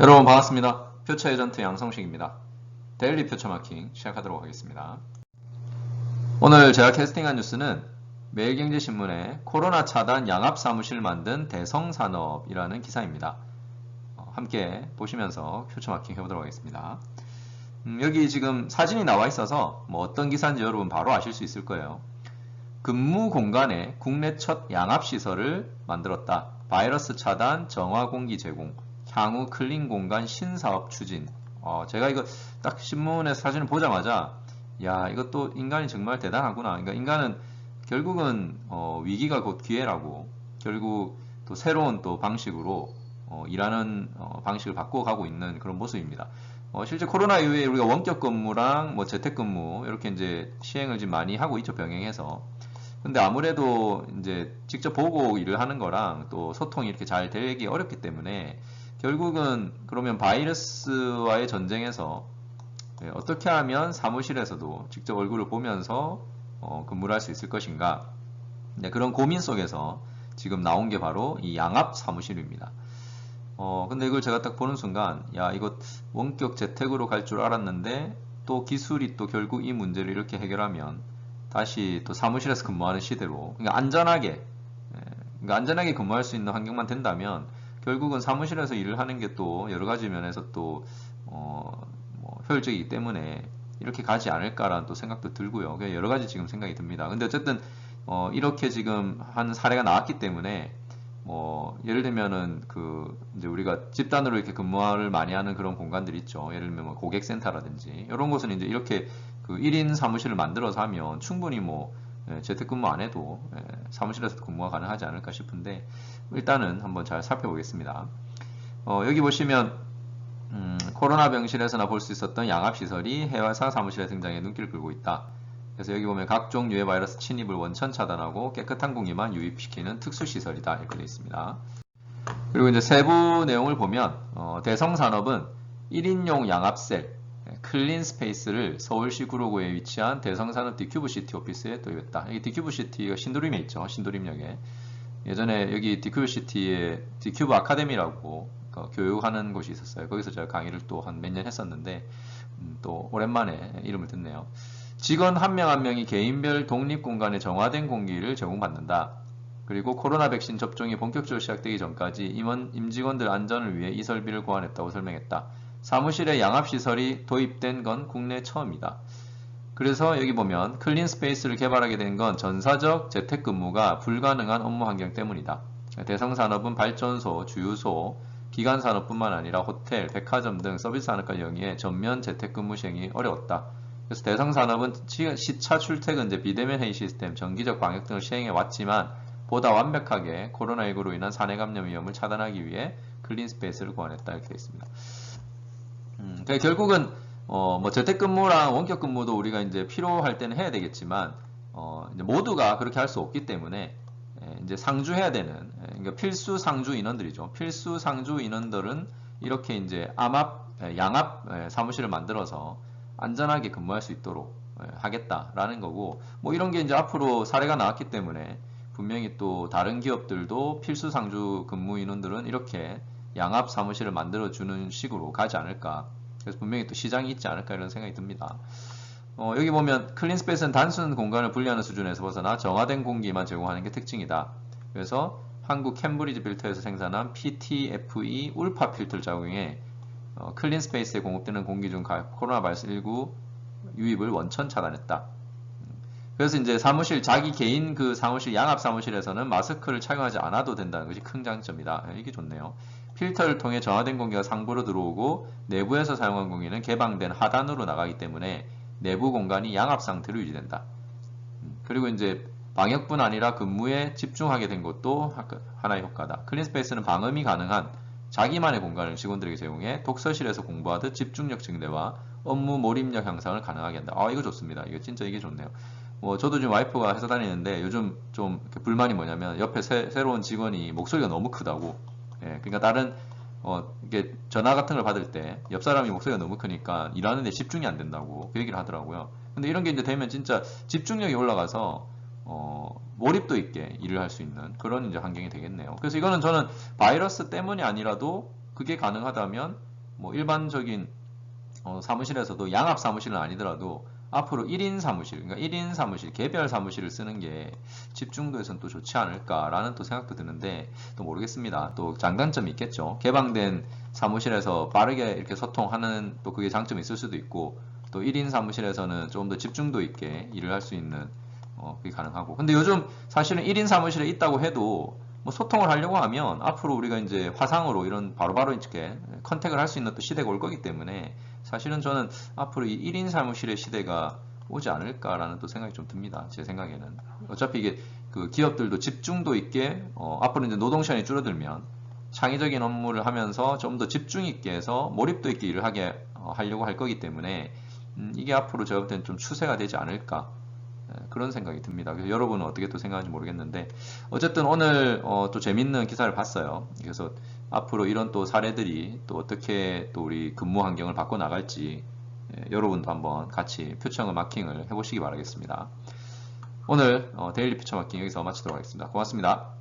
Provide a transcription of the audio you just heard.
여러분 반갑습니다. 표처 에전트 양성식입니다. 데일리 표처 마킹 시작하도록 하겠습니다. 오늘 제가 캐스팅한 뉴스는 매일경제신문에 코로나 차단 양압 사무실 만든 대성산업이라는 기사입니다. 어, 함께 보시면서 표처 마킹 해보도록 하겠습니다. 음, 여기 지금 사진이 나와 있어서 뭐 어떤 기사인지 여러분 바로 아실 수 있을 거예요. 근무 공간에 국내 첫 양압 시설을 만들었다. 바이러스 차단, 정화 공기 제공, 향후 클린 공간 신사업 추진. 어, 제가 이거 딱 신문에 사진을 보자마자 야 이것도 인간이 정말 대단하구나. 그러니까 인간은 결국은 어, 위기가 곧 기회라고 결국 또 새로운 또 방식으로 어, 일하는 어, 방식을 바꿔가고 있는 그런 모습입니다. 어, 실제 코로나 이후에 우리가 원격 근무랑 뭐 재택 근무 이렇게 이제 시행을 지금 많이 하고 있죠 병행해서. 근데 아무래도 이제 직접 보고 일을 하는 거랑 또 소통이 이렇게 잘 되기 어렵기 때문에 결국은 그러면 바이러스와의 전쟁에서 예, 어떻게 하면 사무실에서도 직접 얼굴을 보면서 어, 근무를 할 수 있을 것인가 네, 그런 고민 속에서 지금 나온 게 바로 이 양압 사무실입니다. 어, 근데 이걸 제가 딱 보는 순간, 야, 이거 원격 재택으로 갈 줄 알았는데, 또 기술이 또 결국 이 문제를 이렇게 해결하면, 다시 또 사무실에서 근무하는 시대로, 그러니까 안전하게, 예, 그러니까 안전하게 근무할 수 있는 환경만 된다면, 결국은 사무실에서 일을 하는 게 또 여러 가지 면에서 또, 어, 뭐 효율적이기 때문에 이렇게 가지 않을까라는 또 생각도 들고요. 여러 가지 지금 생각이 듭니다. 근데 어쨌든, 어, 이렇게 지금 한 사례가 나왔기 때문에, 뭐 예를 들면은 그 이제 우리가 집단으로 이렇게 근무를 많이 하는 그런 공간들 있죠. 예를 들면 뭐 고객센터라든지 이런 곳은 이제 이렇게 그 1인 사무실을 만들어서 하면 충분히 뭐 예, 재택근무 안 해도 예, 사무실에서도 근무가 가능하지 않을까 싶은데 일단은 한번 잘 살펴보겠습니다. 어, 여기 보시면 음, 코로나 병실에서나 볼 수 있었던 양압시설이 해외사 사무실에 등장해 눈길을 끌고 있다. 그래서 여기 보면 각종 유해 바이러스 침입을 원천 차단하고 깨끗한 공기만 유입시키는 특수시설이다 이렇게 되어 있습니다. 그리고 이제 세부 내용을 보면 어, 대성산업은 1인용 양압셀 클린 스페이스를 서울시 구로구에 위치한 대성산업 디큐브시티 오피스에 도입했다. 여기 디큐브시티가 신도림에 있죠. 신도림역에. 예전에 여기 디큐브시티에 디큐브 아카데미라고 그 교육하는 곳이 있었어요. 거기서 제가 강의를 또 한 몇 년 했었는데 음, 또 오랜만에 이름을 듣네요. 직원 한명한 명이 개인별 독립 공간에 정화된 공기를 제공받는다. 그리고 코로나 백신 접종이 본격적으로 시작되기 전까지 임원, 임직원들 안전을 위해 이 설비를 고안했다고 설명했다. 사무실에 양압시설이 도입된 건 국내 처음이다. 그래서 여기 보면 클린 스페이스를 개발하게 된 건 전사적 재택근무가 불가능한 업무 환경 때문이다. 대성산업은 발전소, 주유소, 기간산업뿐만 아니라 호텔, 백화점 등 서비스 산업과 영위해 전면 재택근무 시행이 어려웠다. 그래서 대성산업은 시차 출퇴근제 비대면 회의 시스템, 정기적 방역 등을 시행해 왔지만 보다 완벽하게 코로나19로 인한 사내 감염 위험을 차단하기 위해 클린 스페이스를 고안했다 이렇게 되어 있습니다. 음, 그러니까 결국은 어, 뭐 재택근무랑 원격근무도 우리가 이제 필요할 때는 해야 되겠지만 어, 이제 모두가 그렇게 할 수 없기 때문에 예, 이제 상주해야 되는 예, 그러니까 필수 상주 인원들이죠. 필수 상주 인원들은 이렇게 이제 암압, 예, 양압 예, 사무실을 만들어서 안전하게 근무할 수 있도록 예, 하겠다라는 거고 뭐 이런 게 이제 앞으로 사례가 나왔기 때문에 분명히 또 다른 기업들도 필수 상주 근무 인원들은 이렇게 양압 사무실을 만들어 주는 식으로 가지 않을까 그래서 분명히 또 시장이 있지 않을까 이런 생각이 듭니다. 어, 여기 보면 클린 스페이스는 단순 공간을 분리하는 수준에서 벗어나 정화된 공기만 제공하는 게 특징이다. 그래서 한국 캠브리지 필터에서 생산한 PTFE 울파 필터를 작용해 어, 클린 스페이스에 공급되는 공기 중 코로나 바이러스 19 유입을 원천 차단했다. 그래서 이제 사무실 자기 개인 그 사무실 양압 사무실에서는 마스크를 착용하지 않아도 된다는 것이 큰 장점이다. 이게 좋네요. 필터를 통해 정화된 공기가 상부로 들어오고 내부에서 사용한 공기는 개방된 하단으로 나가기 때문에 내부 공간이 양압 상태로 유지된다. 음, 그리고 이제 방역뿐 아니라 근무에 집중하게 된 것도 하나의 효과다. 클린스페이스는 방음이 가능한 자기만의 공간을 직원들에게 제공해 독서실에서 공부하듯 집중력 증대와 업무 몰입력 향상을 가능하게 한다. 아 이거 좋습니다. 이거 진짜 이게 좋네요. 뭐 저도 지금 와이프가 회사 다니는데 요즘 좀 불만이 뭐냐면 옆에 새, 로운 직원이 목소리가 너무 크다고. 예, 그러니까 다른 어 이게 전화 같은 걸 받을 때 옆 사람이 목소리가 너무 크니까 일하는데 집중이 안 된다고 그 얘기를 하더라고요. 근데 이런 게 이제 되면 진짜 집중력이 올라가서 어 몰입도 있게 일을 할 수 있는 그런 이제 환경이 되겠네요. 그래서 이거는 저는 바이러스 때문이 아니라도 그게 가능하다면 뭐 일반적인 어, 사무실에서도 양압 사무실은 아니더라도 앞으로 1인 사무실, 그러니까 1인 사무실, 개별 사무실을 쓰는 게 집중도에서는 또 좋지 않을까라는 또 생각도 드는데 또 모르겠습니다. 또 장단점이 있겠죠. 개방된 사무실에서 빠르게 이렇게 소통하는 또 그게 장점이 있을 수도 있고 또 1인 사무실에서는 좀더 집중도 있게 일을 할 수 있는 어, 그게 가능하고. 근데 요즘 사실은 1인 사무실에 있다고 해도 뭐 소통을 하려고 하면 앞으로 우리가 이제 화상으로 이런 바로바로 이렇게 컨택을 할 수 있는 또 시대가 올 거기 때문에 사실은 저는 앞으로 이 1인 사무실의 시대가 오지 않을까라는 또 생각이 좀 듭니다. 제 생각에는. 어차피 이게 그 기업들도 집중도 있게 어, 앞으로 이제 노동 시간이 줄어들면 창의적인 업무를 하면서 좀 더 집중 있게 해서 몰입도 있게 일을 하게 어, 하려고 할 거기 때문에 음, 이게 앞으로 제가 볼 때는 좀 추세가 되지 않을까 예, 그런 생각이 듭니다. 그래서 여러분은 어떻게 또 생각하는지 모르겠는데 어쨌든 오늘 어, 또 재밌는 기사를 봤어요. 그래서 앞으로 이런 또 사례들이 또 어떻게 또 우리 근무 환경을 바꿔 나갈지 예, 여러분도 한번 같이 표창을 마킹을 해보시기 바라겠습니다. 오늘 어, 데일리 퓨처 마킹 여기서 마치도록 하겠습니다. 고맙습니다.